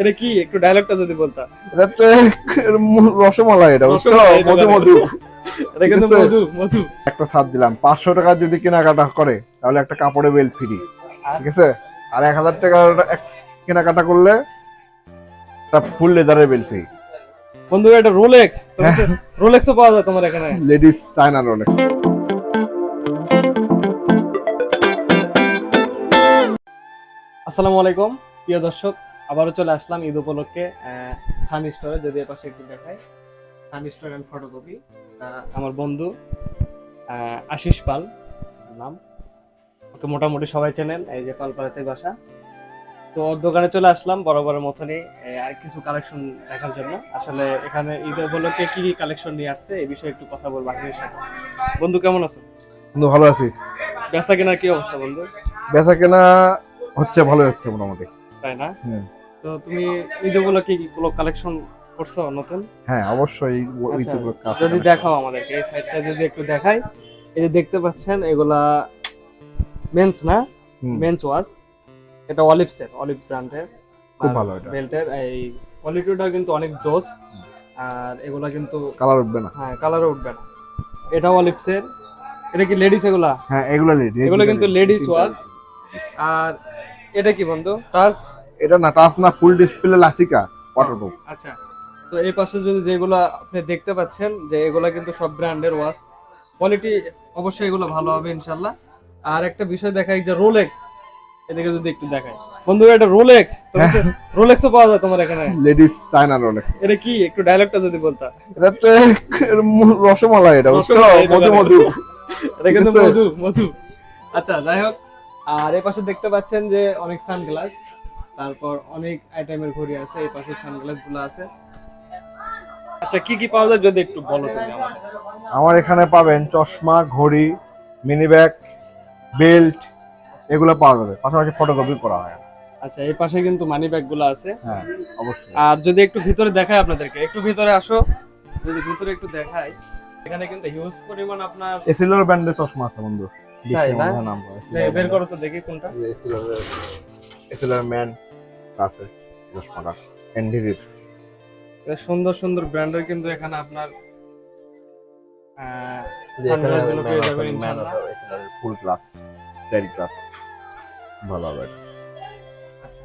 এটা কি? একটু ডায়লগটা যদি বলতা। এটা তো রসমালাই এটা বুঝছ? মধু মধু। এটা কিন্তু মধু মধু। একটা ছাদ দিলাম। পাঁচশো টাকা যদি কেনাকাটা করে তাহলে একটা কাপড়ের বেল ফ্রি। ঠিক আছে? আর এক হাজার টাকা কেনাকাটা করলে একটা ফুল লেদারের বেল ফ্রি। বন্ধু এটা রোলেক্স রোলেক্সও পাওয়া যায় তোমার এখানে। লেডিস চায়না রোলে আসসালামু আলাইকুম প্রিয় দর্শক। আবারও চলে আসলাম ঈদ উপলক্ষে সান স্টোরে যদি এ পাশে একটু দেখাই। সান স্টোর অ্যান্ড ফটোকপি আমার বন্ধু আশিস পাল নাম। ওকে মোটামুটি সবাই চেনেন এই যে পালপাড়াতে বাসা। তো ওর দোকানে চলে আসলাম বরাবরের মতনই আর কিছু কালেকশন দেখার জন্য। আসলে এখানে ঈদ উপলক্ষে কি কি কালেকশন নিয়ে আসছে এই বিষয়ে একটু কথা বলব আশিসের সাথে। বন্ধু কেমন আছো? বন্ধু ভালো আছিস বেচা কেনার কি অবস্থা বন্ধু? বেচা কেনা হচ্ছে ভালো হচ্ছে মোটামুটি। তাই না। তো তুমি ঈদ উপলক্ষে কি কোনো কালেকশন করছ নতুন? হ্যাঁ অবশ্যই আচ্ছা, তো কাজ যদি দেখাও আমাদেরকে এই সাইডটা যদি একটু দেখাই এই যে দেখতে পাচ্ছেন এগুলা মেন্স না? মেন্স ওয়াশ এটা অলিভ সেট অলিভ ব্র্যান্ডের খুব ভালো এটা। বেল্টের এই কোয়ালিটিটা কিন্তু অনেক জোস আর এগুলা কিন্তু কালার উঠবে না। হ্যাঁ কালারও উঠবে না। এটা অলিভসের এটা কি লেডিস এগুলা? হ্যাঁ এগুলো লেডিস এগুলো কিন্তু লেডিস ওয়াশ আর এটা কি বন্ধু? টাচ এটা না টাচ না ফুল ডিসপ্লে লাসিকা ওয়াটারপ্রুফ আচ্ছা তো এই পাশে যদি যেগুলো আপনি দেখতে পাচ্ছেন যে এগুলা কিন্তু সব ব্র্যান্ডের ওয়াশ কোয়ালিটি অবশ্যই এগুলো ভালো হবে ইনশাল্লাহ আর একটা বিষয় দেখাই যে রোলেক্স এদিকে যদি একটু দেখাই। বন্ধু এটা রোলেক্স রোলেক্সও পাওয়া যায় তোমার এখানে? লেডিস চায়না রোলে এটা কি? একটু ডায়লগটা যদি বলতা। এটা তো রসমালাই এটা বুঝছ? মধু মধু। এটা কিন্তু মধু মধু। আচ্ছা যাই হোক আর এই পাশে দেখতে পাচ্ছেন যে অনেক সানগ্লাস। তারপর অনেক আইটেমের ঘড়ি আছে এই পাশে সানগ্লাসগুলো আছে। আচ্ছা কি কি পাওয়া যায় যদি একটু বলো তুমি আমাদের আমার এখানে পাবেন চশমা ঘড়ি মিনি ব্যাগ বেল্ট এগুলো পাওয়া যাবে। পাশাপাশি ফটোকপি করা হয়। আচ্ছা এই পাশে কিন্তু মানি ব্যাগগুলো আছে। হ্যাঁ অবশ্যই। আর যদি একটু ভিতরে দেখাই আপনাদেরকে একটু ভিতরে আসো। যদি ভিতরে একটু দেখাই এখানে কিন্তু হিউজ পরিমাণ আপনার এসিলোর ব্র্যান্ডের চশমা আছে বন্ধু। তাই না? বের করো তো দেখি কোনটা। Essilor man. আছে চশমাটা এনডিজির বেশ সুন্দর সুন্দর ব্র্যান্ডের কিন্তু এখানে আপনার ফুল ক্লাস টেন ক্লাস ভালো হবে। আচ্ছা।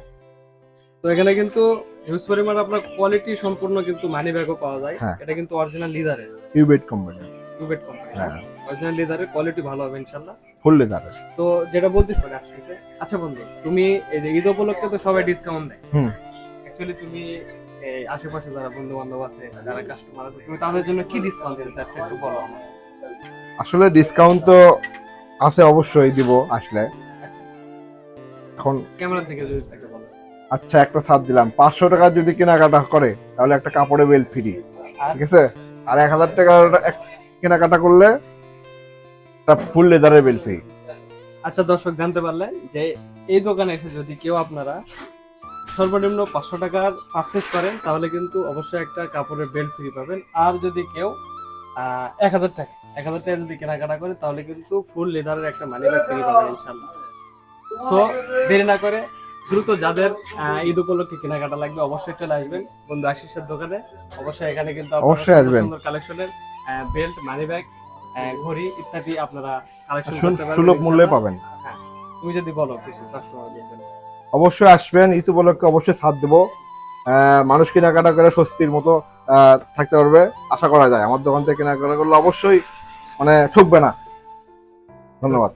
তো এখানে কিন্তু হিউজ পরিমাণ আপনার কোয়ালিটি সম্পূর্ণ কিন্তু মানি ব্যাগও পাওয়া যায়। হ্যাঁ। এটা কিন্তু অরিজিনাল লিদারের কিউবেট কোম্পানি কিউবেট কোম্পানি হ্যাঁ। অরিজিনাল লিদারের কোয়ালিটি ভালো হবে ইনশাআল্লাহ। ফুল লেদারের তো যেটা বলতেছি আচ্ছা বন্ধু তুমি এই যে ঈদ উপলক্ষে তো সবাই ডিসকাউন্ট দেয়। হুম। অ্যাকচুয়ালি তুমি এই আশেপাশে যারা বন্ধু বান্ধব আছে যারা কাস্টমার আছে তুমি তাদের জন্য কি ডিসকাউন্ট দিতে চাচ্ছ একটু বলো আসলে ডিসকাউন্ট তো আছে অবশ্যই দিব আসলে। আচ্ছা। এখন ক্যামেরার দিকে যদি থাকে বলো। আচ্ছা একটা ছাদ দিলাম। পাঁচশো টাকা যদি কেনাকাটা করে তাহলে একটা কাপড়ের বেল ফ্রি ঠিক আছে? আর এক হাজার টাকা কেনাকাটা করলে ফুল লেদারের বেল ফ্রি আচ্ছা দর্শক জানতে পারলেন যে এই দোকানে এসে যদি কেউ আপনারা সর্বনিম্ন পাঁচশো টাকার পারচেস করেন তাহলে কিন্তু অবশ্যই একটা কাপড়ের বেল্ট ফ্রি পাবেন। আর যদি কেউ এক হাজার টাকা এক হাজার টাকা যদি কেনাকাটা করে তাহলে কিন্তু ফুল লেদারের একটা মানি ব্যাগ ফ্রি পাবেন ইনশাল্লাহ সো দেরি না করে দ্রুত যাদের ঈদ উপলক্ষে কেনাকাটা লাগবে অবশ্যই চলে আসবেন বন্ধু আশিসের দোকানে। অবশ্যই এখানে কিন্তু অবশ্যই আসবেন। সুন্দর কালেকশনের বেল্ট মানি ব্যাগ ঘড়ি ইত্যাদি আপনারা কালেকশন করতে পারবেন সুলভ মূল্যে পাবেন। হ্যাঁ তুমি যদি বলো কিছু কাস্টমারদের অবশ্যই আসবেন ঈদ উপলক্ষে অবশ্যই ছাড় দেবো। আহ, মানুষ কেনাকাটা করে স্বস্তির মতো আহ, থাকতে পারবে আশা করা যায়। আমার দোকান থেকে কেনাকাটা করলে অবশ্যই মানে ঠকবে না। ধন্যবাদ।